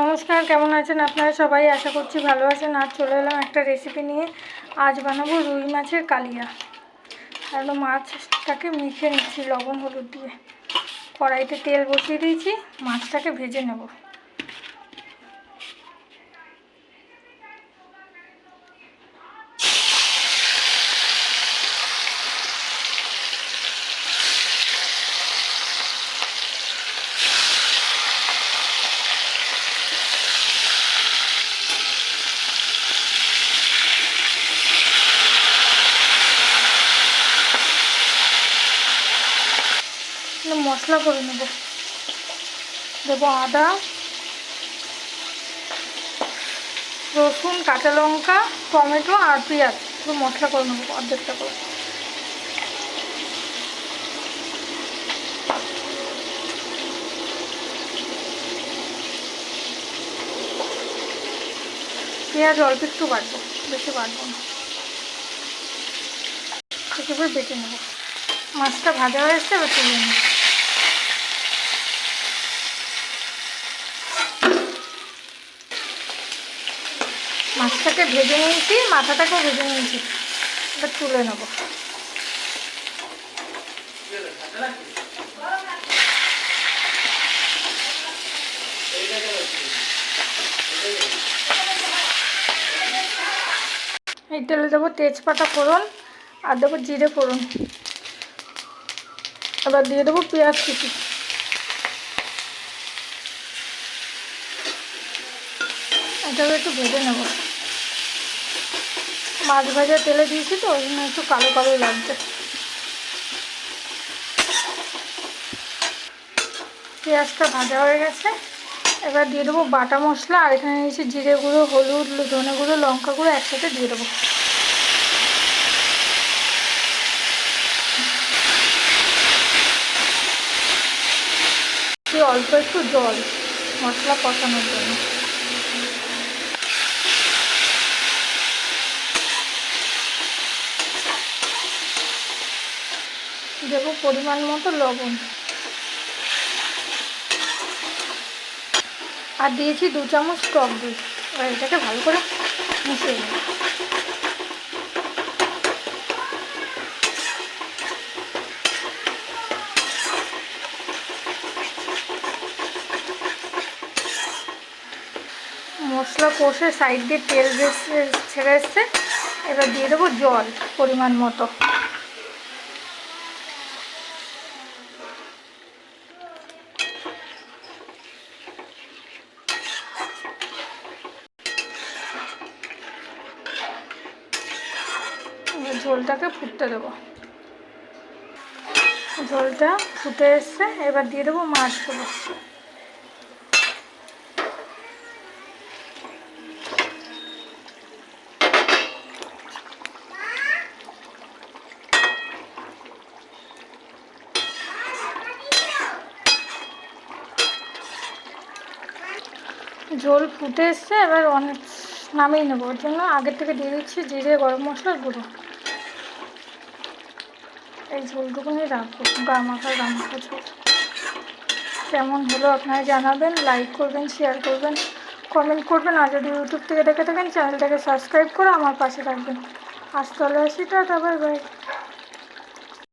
নমস্কার, কেমন আছেন আপনারা সবাই? আশা করছি ভালো আছেন। আর চলে এলাম একটা রেসিপি নিয়ে। আজ বানাবো রুই মাছের কালিয়া। আর মাছটাকে মেখে নিচ্ছি লবণ হলুদ দিয়ে। কড়াইতে তেল বসিয়ে দিয়েছি, মাছটাকে ভেজে নেব এখানে মশলা করে নেব। দেবো আদা, রসুন, কাঁচা লঙ্কা, টমেটো আর পেঁয়াজ। পুরো মশলা করে নেব, অর্ধেকটা করে। পেঁয়াজ অল্প একটু বাড়বো, বেশি বাড়বো না। একেবারে বেটে নেব। মাছটা ভাজা হয়ে এসছে, এবার তুলে নেব। মাছটাকে ভেজে নিয়েছি, মাথাটাকেও ভেজে নিয়েছি। এবার তুলে নেব। এই তেলে দেবো তেজপাতা ফোড়ন আর দেবো জিরে ফোড়ন। এবার দিয়ে দেবো পেঁয়াজ কুচি। এটাকে একটু ভেজে নেব। মাছ ভাজা তেলে দিয়েছি তো, ওই জন্য একটু কালো কালো লাগছে। পেঁয়াজটা ভাজা হয়ে গেছে। এবার দিয়ে দেবো বাটা মশলা, আর এখানে নিয়েছি জিরে গুঁড়ো, হলুদ ধনে গুঁড়ো, লঙ্কা গুঁড়ো একসাথে দিয়ে দেবো। অল্প একটু জল, মশলা কষানোর জন্য। দেবো পরিমাণ মতো লবণ। আর দিয়েছি দু চামচ টক দই। এবার এটাকে ভালো করে মিশিয়ে নেব। মশলা কষে সাইড দিয়ে তেল ছেড়ে এসছে। এবার দিয়ে দেবো জল পরিমাণ মতো। ঝোলটাকে ফুটতে দেবো। ঝোলটা ফুটে এসছে, এবার দিয়ে দেবো মাছগুলো ঝোল ফুটে এসছে, এবার অনেক নামিয়ে নেব। ওর জন্য আগের থেকে দিয়ে দিচ্ছি জিরে, গরম মশলার গুঁড়ো। এই ঝোলটুকুনি রাখব গা মাখা গা মাখা ঝোল। কেমন হলো আপনারা জানাবেন লাইক করবেন শেয়ার করবেন কমেন্ট করবেন, আর যদি ইউটিউব থেকে দেখে থাকেন চ্যানেলটাকে সাবস্ক্রাইব করে আমার পাশে থাকবেন। আজ চলে আসি, টাটা বাই বাই